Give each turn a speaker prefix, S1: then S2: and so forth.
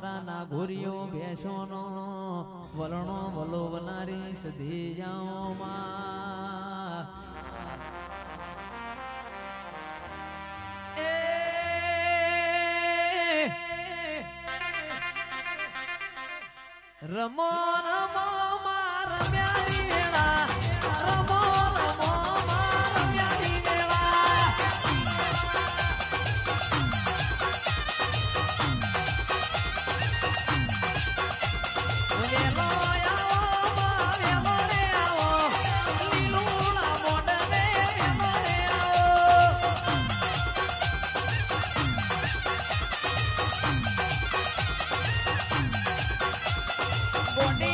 S1: મારા ના ઘોરીઓ ભેંસોનો વલણો વલોવનારી સધી જાઓ માં રમો રમો માર મ્યારી California.